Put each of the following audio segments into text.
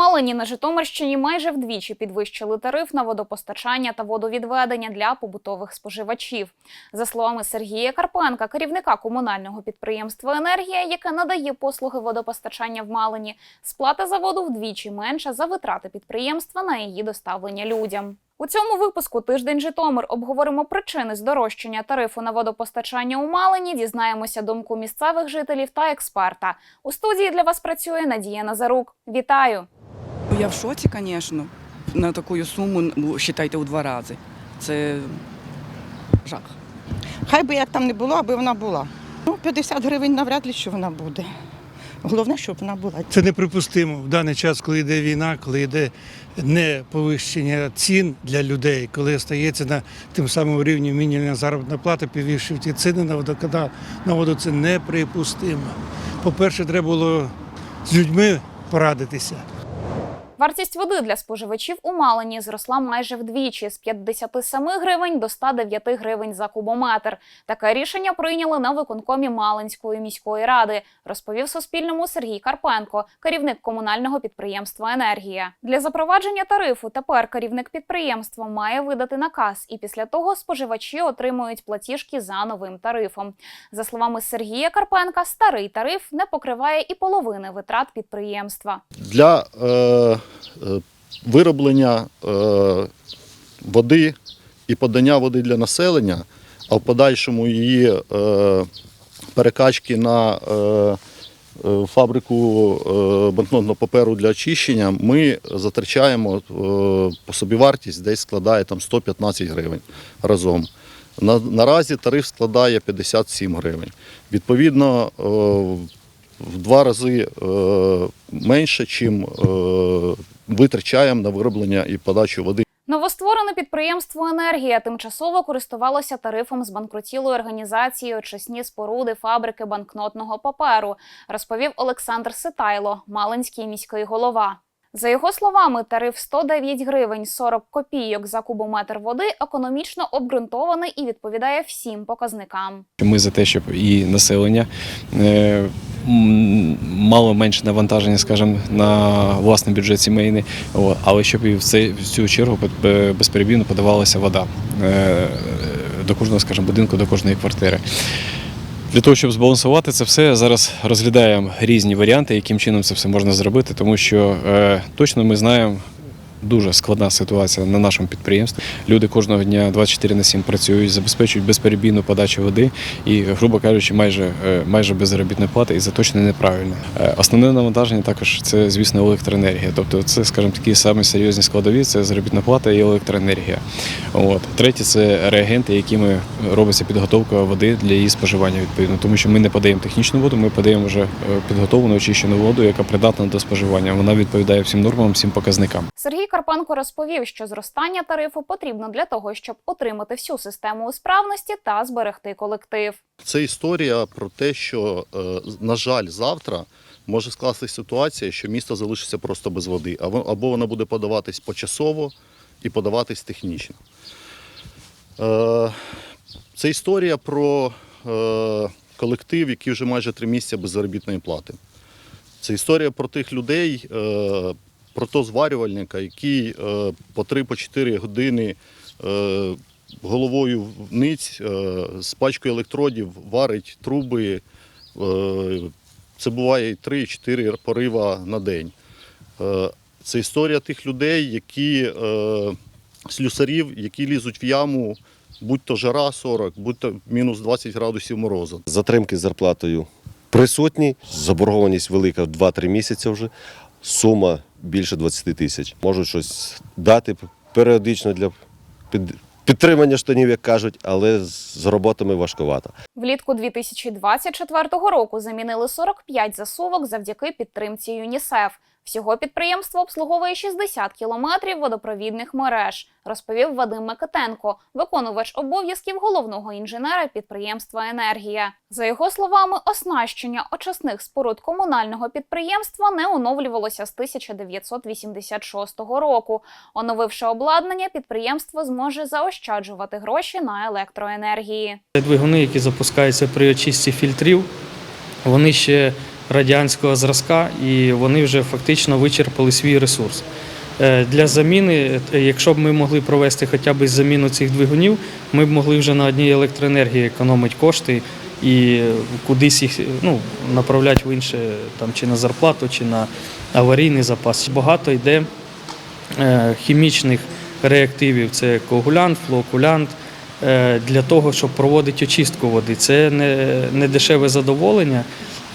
Малині на Житомирщині майже вдвічі підвищили тариф на водопостачання та водовідведення для побутових споживачів. За словами Сергія Карпенка, керівника комунального підприємства Енергія, яке надає послуги водопостачання в Малині, сплата за воду вдвічі менша за витрати підприємства на її доставлення людям. У цьому випуску тиждень Житомир обговоримо причини здорожчання тарифу на водопостачання у Малині. Дізнаємося думку місцевих жителів та експерта. У студії для вас працює Надія Назарук. Вітаю! Я в шоці, звісно. На таку суму, ну, вважайте, у два рази. Це жах. Хай би як там не було, аби вона була. Ну, 50 гривень навряд ли що вона буде. Головне, щоб вона була. Це неприпустимо в даний час, коли йде війна, коли йде не повищення цін для людей, коли стається на тим самим рівні мінімальна заробітна плата, підвищують ціни на водоканал, на воду це неприпустимо. По-перше, треба було з людьми порадитися. Вартість води для споживачів у Малині зросла майже вдвічі з 57 гривень до 109 гривень за кубометр. Таке рішення прийняли на виконкомі Малинської міської ради, розповів Суспільному Сергій Карпенко, керівник комунального підприємства Енергія. Для запровадження тарифу тепер керівник підприємства має видати наказ, і після того споживачі отримують платіжки за новим тарифом. За словами Сергія Карпенка, старий тариф не покриває і половини витрат підприємства. для е, вироблення е, води і подання води для населення, а в подальшому її е, перекачки на е, е, фабрику е, банкнотного паперу для очищення, ми затрачаємо е, по собівартість десь складає там 115 гривень разом. Наразі тариф складає 57 гривень. Відповідно, е, в два рази е, менше, чим е, витрачаємо на вироблення і подачу води. Новостворене підприємство Енергія тимчасово користувалося тарифом збанкрутілої організації очисні споруди фабрики банкнотного паперу, розповів Олександр Ситайло, Малинський міський голова. За його словами, тариф 109 гривень 40 копійок за кубометр води економічно обґрунтований і відповідає всім показникам. Ми за те, щоб і населення е, мало менше навантаження, скажімо, на власний бюджет сімейний, але щоб і в, цю чергу безперебійно подавалася вода е, до кожного, скажімо, будинку, до кожної квартири. Для того, щоб збалансувати це все, зараз розглядаємо різні варіанти, яким чином це все можна зробити, тому що е, точно ми знаємо. Дуже складна ситуація на нашому підприємстві. Люди кожного дня 24 на 7 працюють, забезпечують безперебійну подачу води і, грубо кажучи, майже, е, майже без заробітної плати, і це неправильно. Е, Основне навантаження також це, звісно, електроенергія. Тобто, це, скажімо, такі самі серйозні складові це заробітна плата і електроенергія. От. Третє це реагенти, якими робиться підготовка води для її споживання відповідно, тому що ми не подаємо технічну воду, ми подаємо вже е, підготовлену очищену воду, яка придатна до споживання. Вона відповідає всім нормам, всім показникам. Сергій Карпенко розповів, що зростання тарифу потрібно для того, щоб отримати всю систему у справності та зберегти колектив. Це історія про те, що, е, на жаль, завтра може скластися ситуація, що місто залишиться просто без води, або вона буде подаватись почасово і подаватись технічно. Е, Це історія про е, колектив, який вже майже три місяці без заробітної плати. Це історія про тих людей, е, про того зварювальника, який е, по 3-4 години е, головою вниць е, з пачкою електродів варить труби. Це буває 3-4 порива на день. Це історія тих людей, які слюсарів, які лізуть в яму, будь то жара 40, будь то мінус 20 градусів морозу. Затримки з зарплатою присутні, заборгованість велика в 2-3 місяці вже, сума більше 20 тисяч. Можуть щось дати періодично для під- підтримання штанів, як кажуть, але з роботами важкувато. Влітку 2024 року замінили 45 засувок завдяки підтримці ЮНІСЕФ. Всього підприємство обслуговує 60 кілометрів водопровідних мереж, розповів Вадим Микитенко, виконувач обов'язків головного інженера підприємства Енергія. За його словами, оснащення очисних споруд комунального підприємства не оновлювалося з 1986 року. Оновивши обладнання, підприємство зможе заощаджувати гроші на електроенергії. Двигуни, які запускаються при очистці фільтрів, вони ще радянського зразка і вони вже фактично вичерпали свій ресурс. Е, Для заміни, е, якщо б ми могли провести хоча б заміну цих двигунів, ми б могли вже на одній електроенергії економити кошти і кудись їх ну, направляти в інше, там, чи на зарплату, чи на аварійний запас. Багато йде е, хімічних реактивів це коагулянт, флоокулянт, для того, щоб проводити очистку води. Це не, не дешеве задоволення.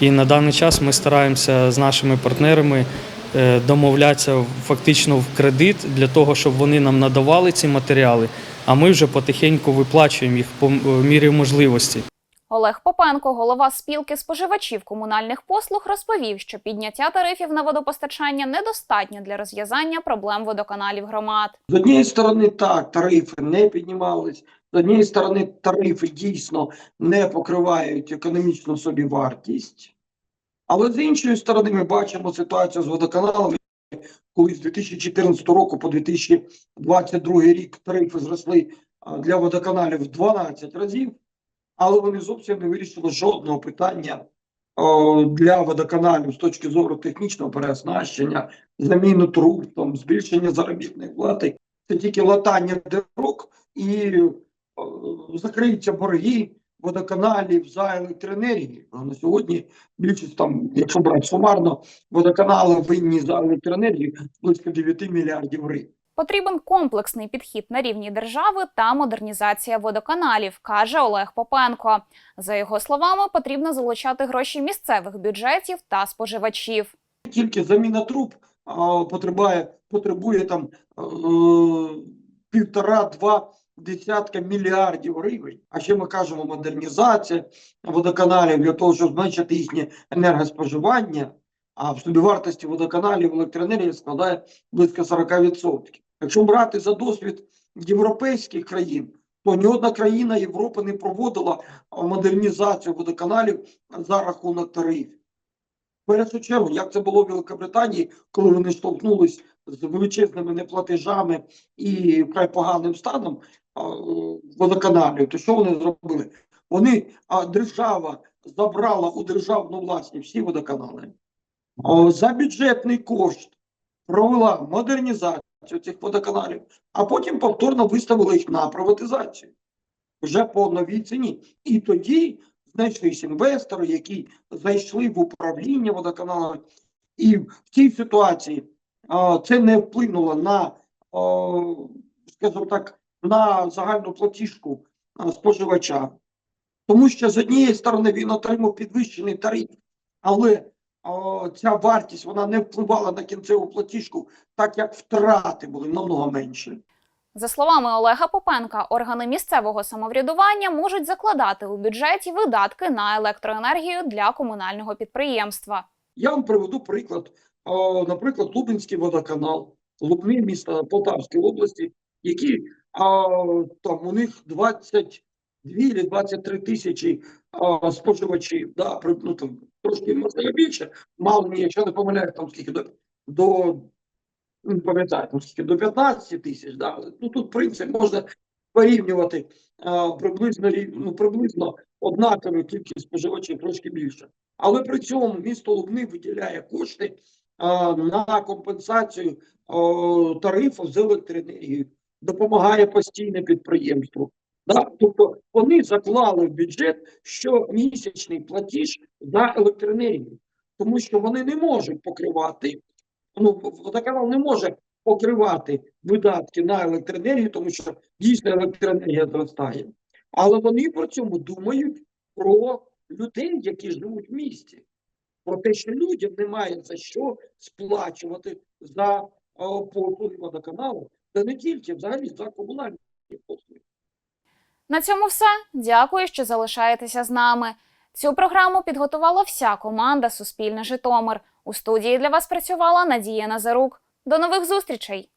І на даний час ми стараємося з нашими партнерами е, домовлятися фактично в кредит для того, щоб вони нам надавали ці матеріали, а ми вже потихеньку виплачуємо їх по мірі можливості. Олег Попенко, голова спілки споживачів комунальних послуг, розповів, що підняття тарифів на водопостачання недостатньо для розв'язання проблем водоканалів громад. З однієї сторони, так, тарифи не піднімались. З однієї сторони, тарифи дійсно не покривають економічну собівартість. Але з іншої сторони, ми бачимо ситуацію з водоканалами, коли з 2014 року по 2022 рік тарифи зросли для водоканалів в 12 разів, але вони зовсім не вирішили жодного питання для водоканалів з точки зору технічного переоснащення, заміну труб, там, збільшення заробітної плати. Це тільки латання дорог і закриються борги водоканалів за електроенергію. А на сьогодні більшість там, якщо брати сумарно, водоканали винні за електроенергію близько 9 мільярдів гривень. Потрібен комплексний підхід на рівні держави та модернізація водоканалів, каже Олег Попенко. За його словами, потрібно залучати гроші місцевих бюджетів та споживачів. Тільки заміна труб потребує, потребує там е, півтора-два десятка мільярдів гривень. А ще ми кажемо модернізація водоканалів для того, щоб зменшити їхнє енергоспоживання. А в собівартості водоканалів електроенергія складає близько 40%. Якщо брати за досвід європейських країн, то ні одна країна Європи не проводила модернізацію водоканалів за рахунок тарифів. В першу чергу, як це було в Великобританії, коли вони штовхнулись з величезними неплатежами і вкрай поганим станом водоканалів, то що вони зробили? Вони, а держава забрала у державну власність всі водоканали. А, За бюджетний кошт провела модернізацію цих водоканалів, а потім повторно виставила їх на приватизацію вже по новій ціні. І тоді знайшлись інвестори, які зайшли в управління водоканалами, і в цій ситуації а, це не вплинуло на, а, скажімо так, на загальну платіжку споживача. Тому що з однієї сторони він отримав підвищений тариф, але а, ця вартість вона не впливала на кінцеву платіжку, так як втрати були намного менші. За словами Олега Попенка, органи місцевого самоврядування можуть закладати у бюджеті видатки на електроенергію для комунального підприємства. Я вам приведу приклад. А, Наприклад, Лубенський водоканал, Лубни міста Полтавської області, які а, там у них 22 чи 23 тисячі а, споживачів. Да, ну, там, трошки можливо більше, мало мені, якщо не помиляю, там скільки до, до не пам'ятаю, там скільки до 15 тисяч. Да. Ну тут принцип можна порівнювати а, приблизно ну, приблизно однакові кількість споживачів, трошки більше. Але при цьому місто Лубни виділяє кошти а, на компенсацію а, тарифів з електроенергією, допомагає постійне підприємству. Да? Тобто вони заклали в бюджет щомісячний платіж за електроенергію, тому що вони не можуть покривати, ну, водоканал не може покривати видатки на електроенергію, тому що дійсно електроенергія зростає. Але вони при цьому думають про людей, які живуть в місті, про те, що людям немає за що сплачувати за о, послуги водоканалу, та не тільки взагалі за комунальні послуги. На цьому все. Дякую, що залишаєтеся з нами. Цю програму підготувала вся команда Суспільне Житомир. У студії для вас працювала Надія Назарук. До нових зустрічей!